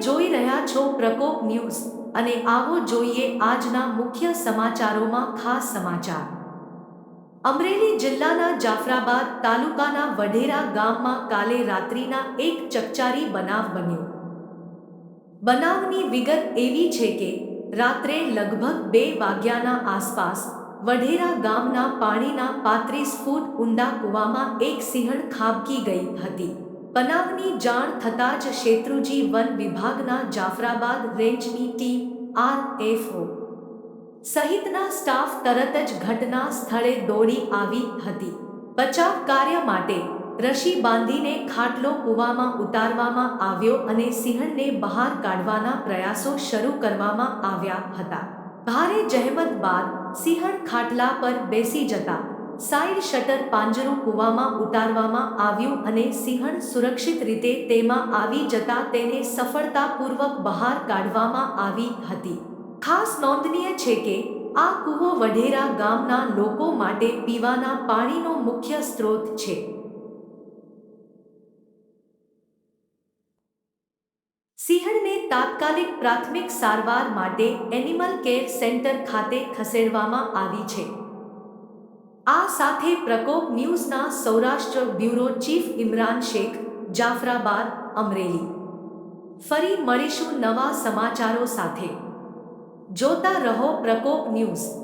જોઈ રહ્યા છો પ્રકોપ ન્યૂઝ અને આવો જોઈએ આજના મુખ્ય સમાચારોમાં ખાસ સમાચાર. અમરેલી જિલ્લાના જાફરાબાદ તાલુકાના વઢેરા ગામમાં કાલે રાત્રિના એક ચકચારી બનાવ બન્યો. બનાવની વિગત એવી છે કે, રાત્રે લગભગ બે વાગ્યાના આસપાસ વઢેરા ગામના પાણીના પાંત્રીસ ફૂટ ઊંડા કૂવામાં એક સિંહણ ખાબકી ગઈ હતી. બનાવની જાણ થતાં જ શેત્રુજી વન વિભાગના જાફરાબાદ રેન્જની ટીમ આરએફઓ સહિતના સ્ટાફ તરત જ ઘટના સ્થળે દોડી આવી હતી. બચાવ કાર્ય માટે રશી બાંધીને ખાટલો કૂવામાં ઉતારવામાં આવ્યો અને સિંહણને બહાર કાઢવાના પ્રયાસો શરૂ કરવામાં આવ્યા હતા. ભારે જહેમત બાદ સિંહણ ખાટલા પર બેસી જતા સાઇડ શટર પાંજરું કૂવામાં ઉતારવામાં આવ્યું અને સિંહણ સુરક્ષિત રીતે તેમાં આવી જતા તેને સફળતાપૂર્વક બહાર કાઢવામાં આવી હતી. ખાસ નોંધનીય છે કે, આ કૂવો વઢેરા ગામના લોકો માટે પીવાના પાણીનો મુખ્ય સ્ત્રોત છે. સિંહણને તાત્કાલિક પ્રાથમિક સારવાર માટે એનિમલ કેર સેન્ટર ખાતે ખસેડવામાં આવી છે. આ સાથે પ્રકોપ ન્યૂઝના સૌરાષ્ટ્ર બ્યુરો ચીફ ઇમરાન શેખ, જાફરાબાદ, અમરેલી. ફરી મળીશું નવા સમાચારો સાથે. જોતા રહો પ્રકોપ ન્યૂઝ.